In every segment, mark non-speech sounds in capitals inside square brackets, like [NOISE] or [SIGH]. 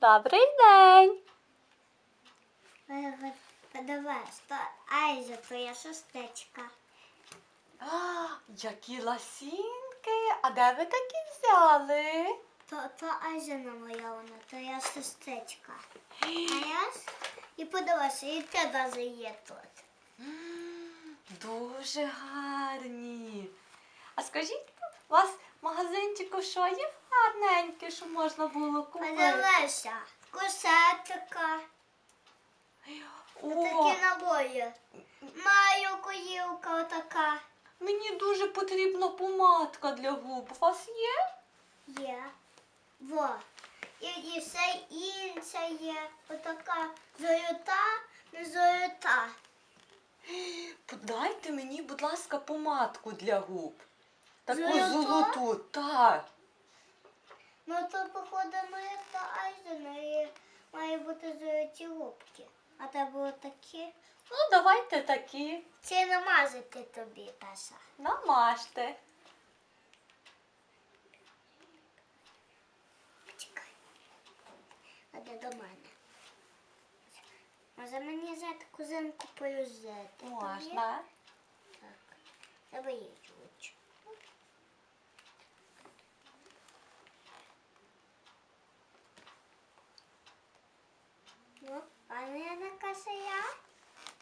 Добрий день. Подавай, що Айза, твоя шестечка. А, які ласінки. А де ви такі взяли? То, то Айза намальована, твоя шестечка. [GASPS] А я і подивися, і те даже є тут. Дуже гарні. А скажіть, у вас магазинчику що є гарненьке, що можна було купити? Подивися, косетика, О, такі набої. Маю коївка отака. мені дуже потрібна помадка для губ. У вас є? Є. Во. І, і все інше є. Отака золота, не золота. Подайте мені, будь ласка, помадку для губ. Таку Золоту? золоту, так. Ну то походу моя та Айза має бути золоті губки. А тебе такі. Ну, давайте такі. Це намазати тобі, Паша. Намажте. Чекай. А де до мене? Може мені взяти кузинку полюзити? Можна. Так. Тебе є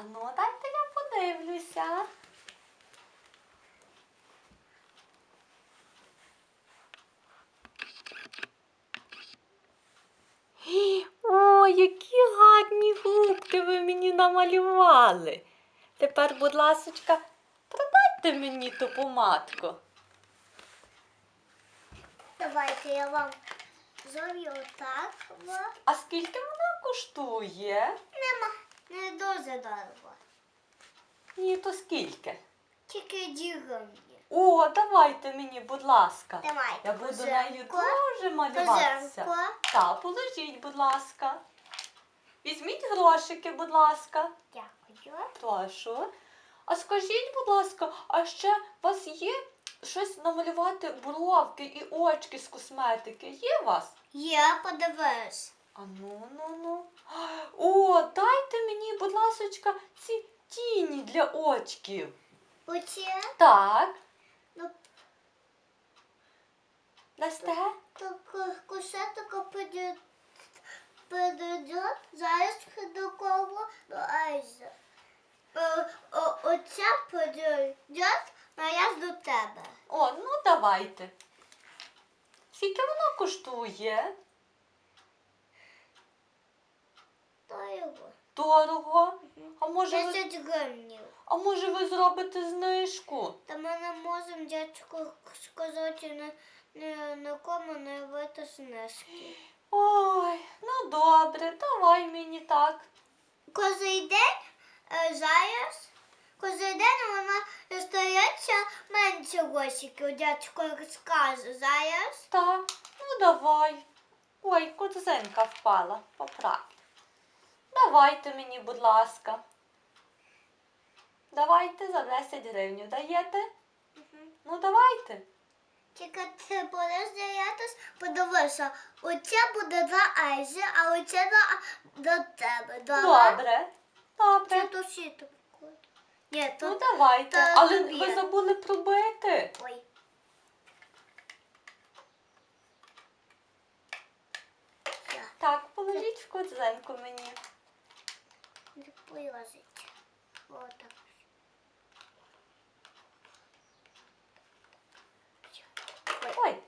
А ну, дайте я подивлюся. Гі, О, які гарні губки ви мені намалювали. Тепер, будь ласочка, продайте мені ту помадку. Давайте я вам зроблю так. А скільки вона коштує? Нема. Не дуже дорого. Ні, то скільки? Тільки дігомні. О, давайте мені, будь ласка. Давайте. Я буду нею дуже малюватися. Так, положіть, будь ласка. Візьміть грошики, будь ласка. Дякую. Прошу. А скажіть, будь ласка, а ще у вас є щось намалювати бровки і очки з косметики? Є у вас? Я подивись. А ну, ну, ну. О, дайте мені, будь ласочка, ці тіні для очків. Оце Так. ну, Дасте? так кусетика піде. Зараз до кого? До Айза. Е, Оця підійде, а я до тебе. О, ну давайте. Скільки воно коштує? То. Дорого. А може ви, 10 гривнів. а може ви зробите знижку? Та ми не можемо дядьку сказати на, на, на кому не вити снижки. Ой, ну добре, давай мені так. Кожен день е, зараз, кожен день вона стається менше грошиків, дядько скаже зараз. Так, ну давай. Ой, кудзинка впала, поправ. Давайте мені, будь ласка. Давайте за 10 гривень даєте? Ну давайте. Тільки ти будеш здаятись, подивися, оце буде для Айзи, а оце для, для тебе. Добре? Добре. Це Добре. то сітку. Ні, Ну давайте. та Але тобі. ви забули пробити. Ой. Так, положіть в кудзинку мені. Не положить. Отак. Ой,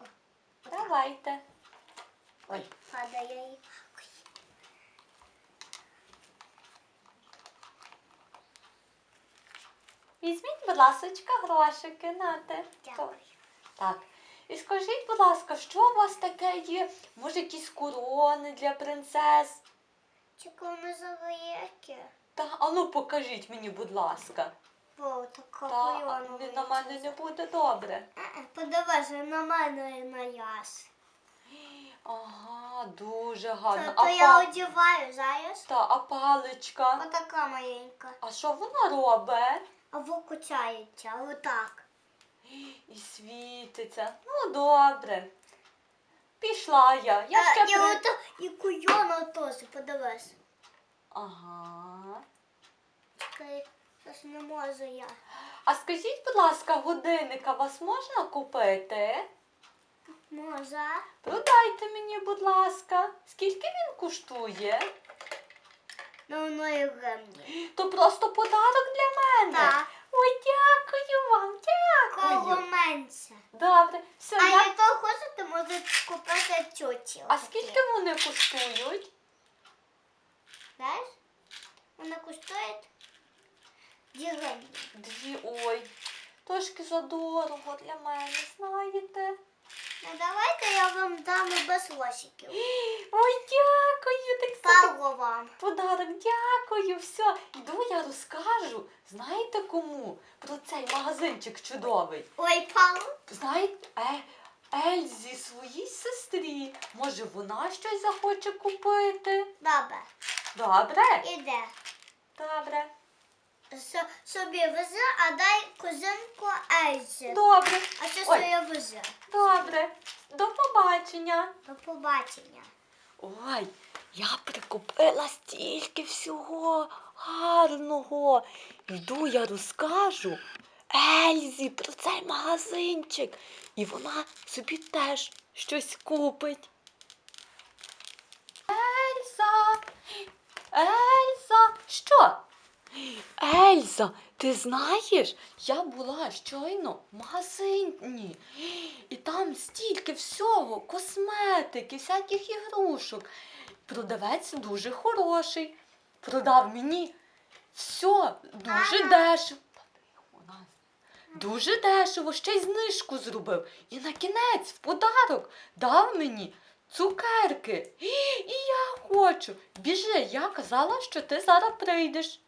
Ой, давайте. Ой. Падає і... Візьміть, будь ласочка, грошики нате. Дякую. Так. І скажіть, будь ласка, що у вас таке є? Може, якісь корони для принцес? Чекай, не завияке. Та, а ну покажіть мені, будь ласка. О, така Та, кольона. не- на мене не буде добре. Е-е, Подивися, на мене і на яс. Ага, дуже гарно. Це А, то я па... одягаю зараз. Та, а паличка? Отака маленька. А що вона робить? А викучається, отак. [GASPS] І світиться. Ну, добре. Пішла я. Я ще Е, І при... ото, і куйона теж, подивись. Ага. Чекай, Щось не можу я. А скажіть, будь ласка, годинника вас можна купити? Може? Продайте мені, будь ласка. Скільки він коштує? Ну, воно і гривні. То просто подарок для мене. Так. Ой, дякую вам, Кого дякую. менше. Добре, все, А я... якщо хочете, можете купити тьоті. А скільки вони коштують? Знаєш? Вони коштують дві гривні. Дві, ой, трошки задорого для мене, знаєте. Ну давайте я вам дам і без лосиків. Ой, дякую, так кстати, вам. подарок, дякую, все. Йду я розкажу. Знаєте кому? Про цей магазинчик чудовий. Ой, пару. Знаєте, е, Ельзі своїй сестрі. Може, вона щось захоче купити? Добре. Добре? Іде. Добре. Со- Собі везе, а дай кузинку Ельзі. Добре. А що Ой. своє везе? Добре. До побачення. До побачення. Ой, я прикупила стільки всього гарного. Йду, я розкажу Ельзі про цей магазинчик. І вона собі теж щось купить. Ельза! Ельза! Що? Ельза, ти знаєш, я була щойно в магазині, і там стільки всього, косметики, всяких ігрушок. Продавець дуже хороший. Продав мені все дуже дешево. Дуже дешево, ще й знижку зробив. І на кінець, в подарок, дав мені цукерки. І я хочу. Біжи, я казала, що ти зараз прийдеш.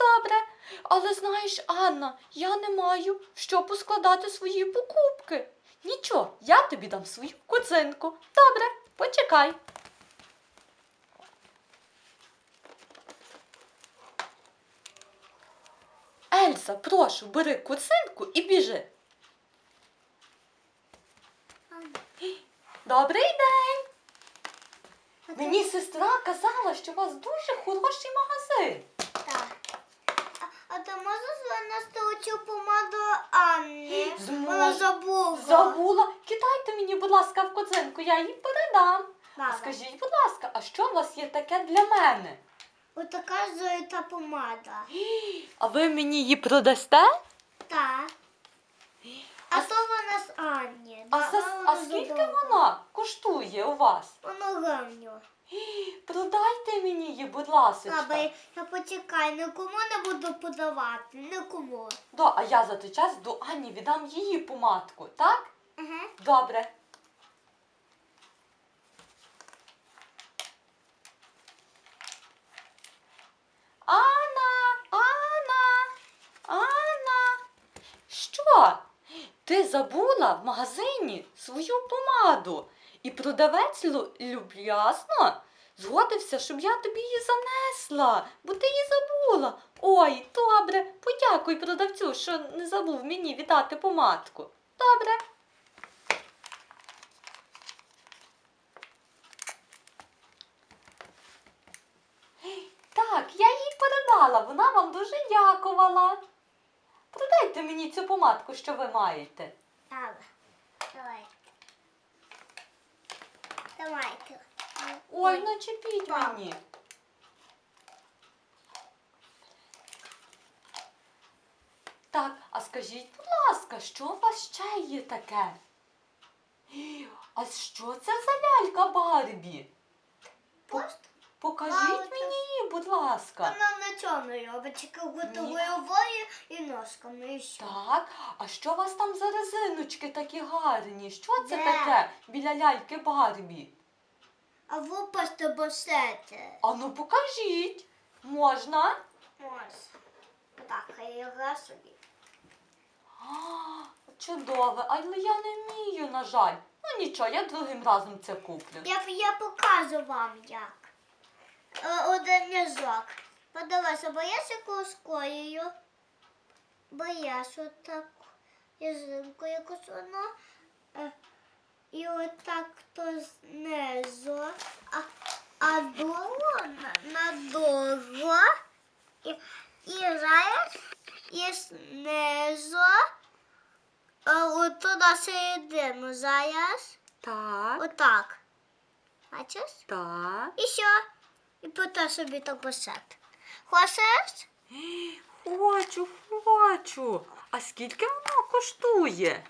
Добре, але знаєш, Анна, я не маю що поскладати свої покупки. Нічого, я тобі дам свою куцинку. Добре, почекай. Ельса, прошу, бери куцинку і біжи. Добрий день. Мені сестра казала, що у вас дуже хороший магазин. Ти можеш занести оцю помаду Анні? Зможу. Вона забула. Забула. Кидайте мені, будь ласка, в кодзинку, я їй передам. А скажіть, будь ласка, а що у вас є таке для мене? Отака золота помада. А ви мені її продасте? Так. А то вона з Анні. А, Да, за, а вона скільки задовга. вона коштує у вас? Воно гривню. Продайте мені її, будь ласка. Добре, я почекай, нікому не буду подавати, нікому. Да, а я за той час до Ані віддам її помадку, так? Угу. Добре. Анна, Анна, Анна. Що? Ти забула в магазині свою помаду? І продавець лю- люб'язно згодився, щоб я тобі її занесла, бо ти її забула. Ой, добре, подякуй продавцю, що не забув мені віддати помадку. Добре. Так, я їй передала, вона вам дуже дякувала. Продайте мені цю помадку, що ви маєте. Добре. Давай. Давайте. Ой, ну чіпіть мені. Так, а скажіть, будь ласка, що у вас ще є таке? А що це за лялька Барбі? Покажіть мені будь ласка. вона на чому робить, тільки головою і ножками і все. Так, а що у вас там за резиночки такі гарні? Що це Де? таке біля ляльки Барбі? А ви просто босете. А ну покажіть. Можна? Може. Так, хай я гра собі. А, чудове, але я не вмію, на жаль. Ну нічого, я другим разом це куплю. Я, я покажу вам як. Е, Один м'язок. Подивися, бо я сяку скоєю. Бо я що так язинку якось воно. Е, І отак то знизу, а, а долу на, на долу. І, і зараз і знизу. А от туди середину зараз. Так, Отак. Бачиш? так. І що? І потім собі так посад. Хочеш? Хочу, хочу. А скільки воно коштує?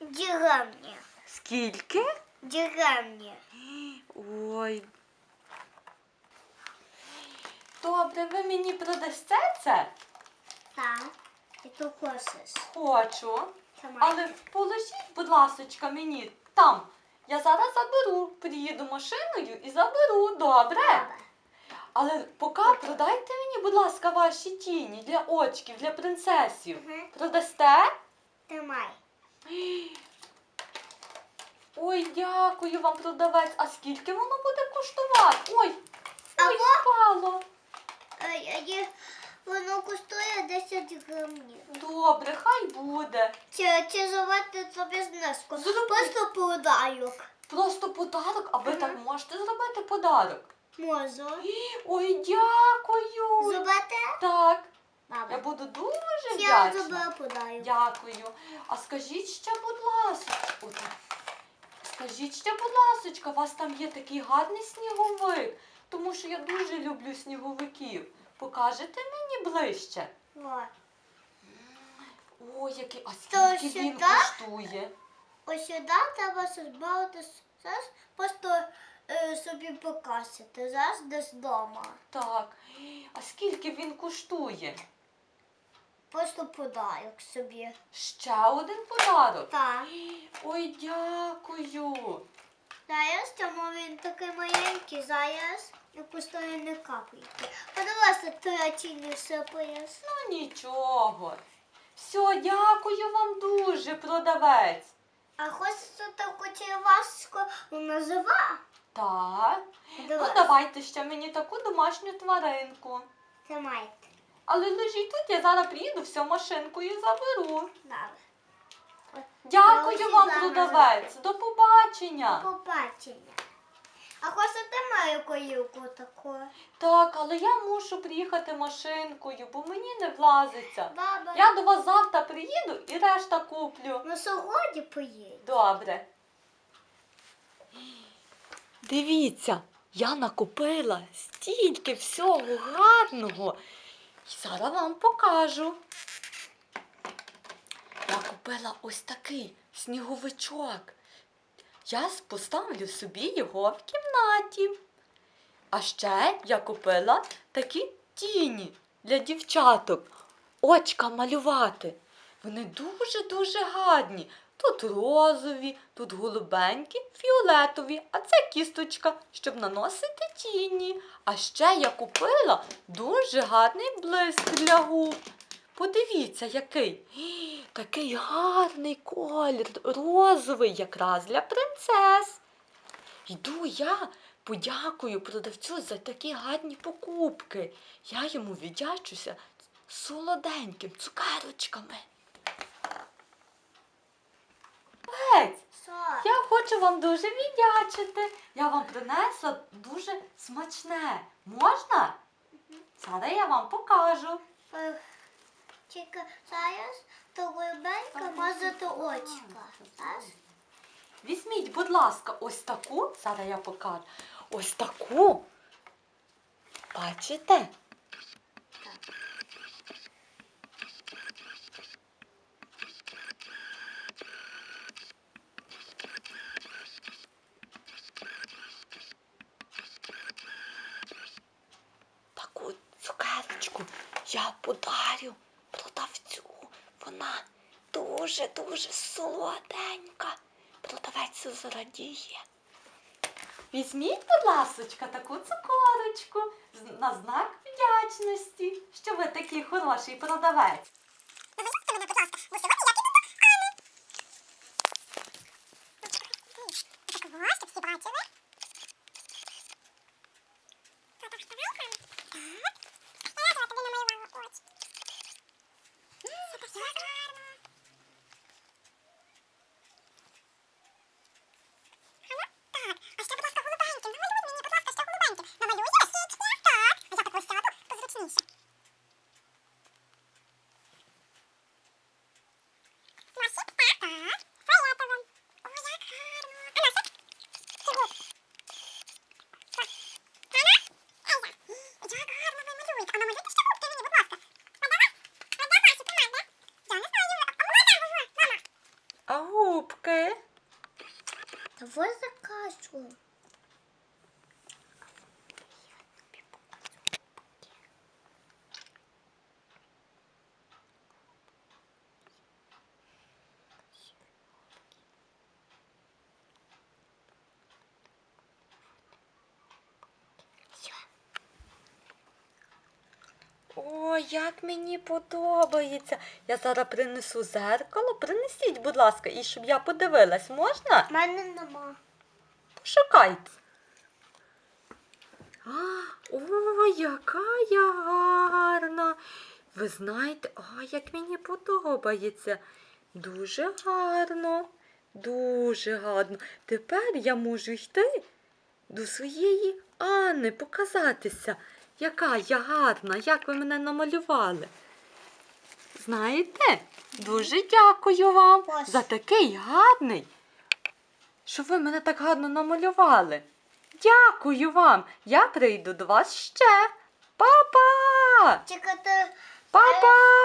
Дірамні. Скільки? Дірамні. Ой. Добре, ви мені продасте це? Так. І то хочеш. Хочу. Сама. Але положіть, будь ласочка, мені там. Я зараз заберу. Приїду машиною і заберу, добре? Але поки продайте мені, будь ласка, ваші тіні для очків, для принцесів. Мгм. Продасте? Тримай. Ой, дякую вам, продавець. А скільки воно буде коштувати? Ой, ой, Або- впало. Е, е, е, Воно коштує 10 гривень. Добре, хай буде. Чи, чи зробити собі знижку? Зроби. Просто подарок. Просто подарок, а ви Мгм. так можете зробити подарок. Можу. Ой, дякую. Зробити? Так, я буду дуже Я вдячна. зробила подарок. Дякую. А скажіть ще, будь ласка, скажіть ще, будь ласочка, у вас там є такий гарний сніговик, тому що я дуже люблю сніговиків. Покажете мені ближче? Вот. Ой, який, а То скільки він сюди? коштує? Ось сюди треба збавити зараз просто е, собі покрасити. Зараз десь вдома. Так. А скільки він коштує? Просто подарок собі. Ще один подарок. Так. Ой, дякую. Зараз тому він такий маленький, зараз коштує не капельки. Подивися, третій не сипаєш. Ну нічого. Все, дякую вам дуже, продавець. А хочеться таку черваску назива? Так. Так. Ну, давайте ще мені таку домашню тваринку. Тримайте. Але лежіть тут, я зараз приїду, всю машинку і заберу. Дякую вам, продавець. До До побачення. побачення. А хочете мою коївку таку? Так, але я мушу приїхати машинкою, бо мені не влазиться. Баба, Я до вас завтра приїду і решта куплю. ну сьогодні поїдь. Добре. Дивіться, я накупила стільки всього гарного. І зараз вам покажу. Я купила ось такий сніговичок. Я поставлю собі його в кімнаті. А ще я купила такі тіні для дівчаток. Очка малювати. Вони дуже-дуже гарні. Тут розові, тут голубенькі, фіолетові, а це кісточка, щоб наносити тіні. А ще я купила дуже гарний блиск для губ. Подивіться, який. Такий гарний колір, розовий якраз для принцес. Йду я подякую продавцю за такі гарні покупки. Я йому віддячуся солоденьким цукерочками. Я хочу вам дуже віддячити. Я вам принесла дуже смачне. Можна? Зараз я вам покажу. Тільки зараз то глибенько мазати очка. Візьміть, будь ласка, ось таку. Зараз я покажу. Ось таку. Бачите? Таку цукерочку я подарю продавцю. Вона дуже-дуже солоденька. Зрадіє. Візьміть, будь ласочка, таку цукорочку на знак вдячності, що ви такий хороший продавець. Давай О, як мені подобається. Я зараз принесу зеркало. Принесіть, будь ласка, і щоб я подивилась, можна? У мене нема. Пошукайте. А, о, яка я гарна. Ви знаєте, а як мені подобається. Дуже гарно, дуже гарно. Тепер я можу йти до своєї Анни, показатися, яка я гарна, як ви мене намалювали. Знаєте, дуже дякую вам за такий гарний що ви мене так гарно намалювали. Дякую вам. Я прийду до вас ще. Па-па! Тільки! Бібі!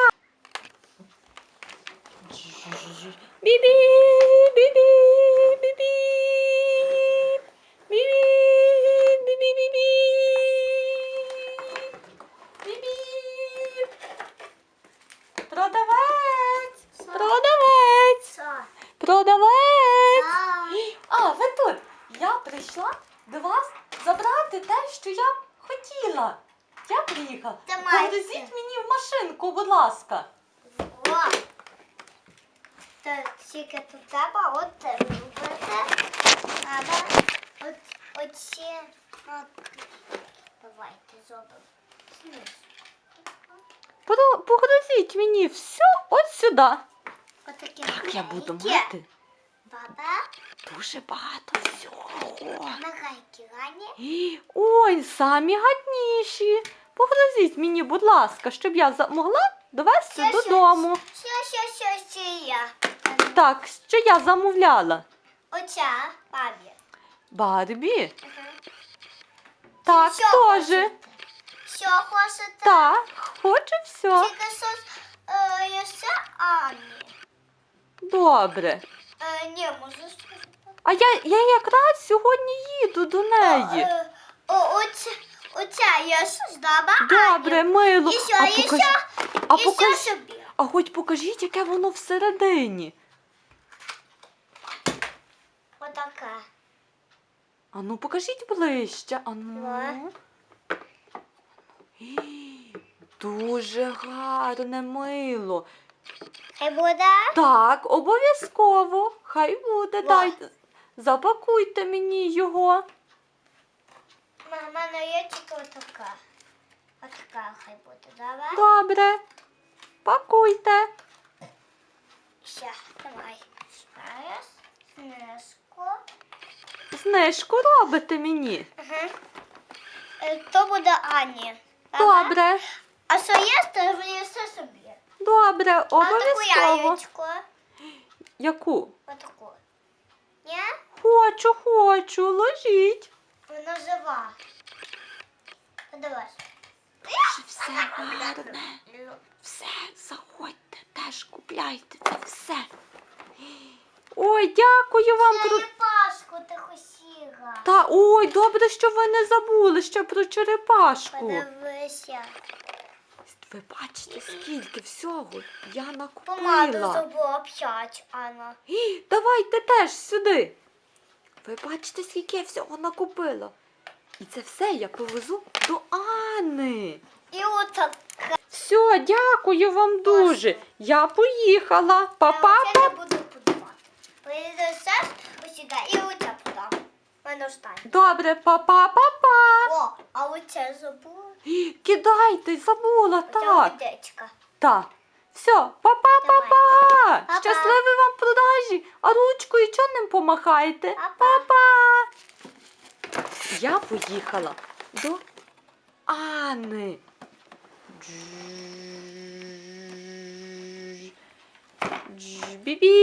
Бібі! Бібі! Я прийшла до вас забрати те, що я хотіла. Я приїхала. Давайте. Повезіть мені в машинку, будь ласка. О! Так, тільки тут треба от це робити. Треба от, оці. От, давайте зробимо. Погрузіть мені все от сюди. Отакі Так, я буду мати Баба, дуже багато всього. маленькі рані. І- Ой, самі гадніші. Погрузіть мені, будь ласка, щоб я могла довести Що, додому. Що, що, що, що я? Так, що я замовляла? Оця, бабі. Барбі? Ага. Так, Що теж. хочете? Що хочете? Так, хочу все. Тільки що е, ще Ані. Добре. Е, ні, можу сказати. А я, я якраз сьогодні їду до неї. Е, о, оця, оця є щось доба Добре, мило. І що, а, і покаж... що? а, і що собі? а хоч покажіть, яке воно всередині. Отака. А ну покажіть ближче. А ну. Ій, Дуже гарне мило. Хай буде? Так, обов'язково. Хай буде. Ва. Дайте. Запакуйте мені його. У мене є тільки отака. Отака хай буде, давай? Добре. Пакуйте. Ще, давай. Зараз. Знизку. Знижку робите мені. Ага. Е, То буде Ані. Добре. А що є, то все собі. Добре, обов'язково. яєчко. Яку? Отаку. Ні? Хочу, хочу, ложіть. Вона жива. Подивись. Дуже все гарне. Все, заходьте, теж купляйте це все. Ой, дякую вам про. Черепашку ти хотіла. Та ой, добре, що ви не забули ще про черепашку. Подивися. Ви бачите, скільки всього я Помаду накупила. забула п'ять, Анна. І, давайте теж сюди. Ви бачите, скільки я всього накупила. І це все я повезу до Анни. І отак. Все, дякую вам дуже. Я поїхала. Я Па-па. оце не буду подавати. Поїдеш ось сюди і оце подам. Мене останнє. Добре, па-па, па-па. О, а оце забула. [GASPS] Кидайте, забула, Оце так. водичка. Так. Все, па-па, Давай. па-па. Па-па. Щасливі вам продажі. А ручкою чого не помахаєте? Па-па. Па-па. Я поїхала до Анни. Дж- дж- Бібі.